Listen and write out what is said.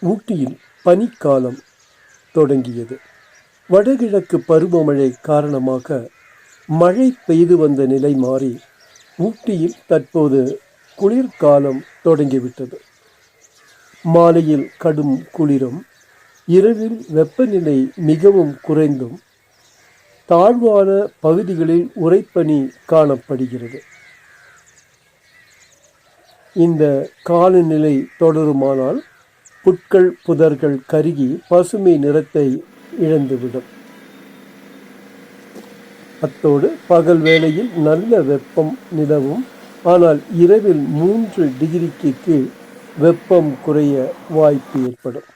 ஊட்டியில் பனிக்காலம் தொடங்கியது. வடகிழக்கு பருவமழை காரணமாக மழை பெய்து வந்த நிலை மாறி ஊட்டியில் தற்போது குளிர்காலம் தொடங்கிவிட்டது. மாலையில் கடும் குளிரும் இரவில் வெப்பநிலை மிகவும் குறைந்தும் தாழ்வான பகுதிகளில் உறைப்பனி காணப்படுகிறது. இந்த காலநிலை தொடருமானால் புட்கள் புதர்கள் கருகி பசுமை நிறத்தை இழந்துவிடும். அத்தோடு பகல் வேளையில் நல்ல வெப்பம் நிலவும். ஆனால் இரவில் மூன்று டிகிரிக்கு கீழ் வெப்பம் குறைய வாய்ப்பு ஏற்படும்.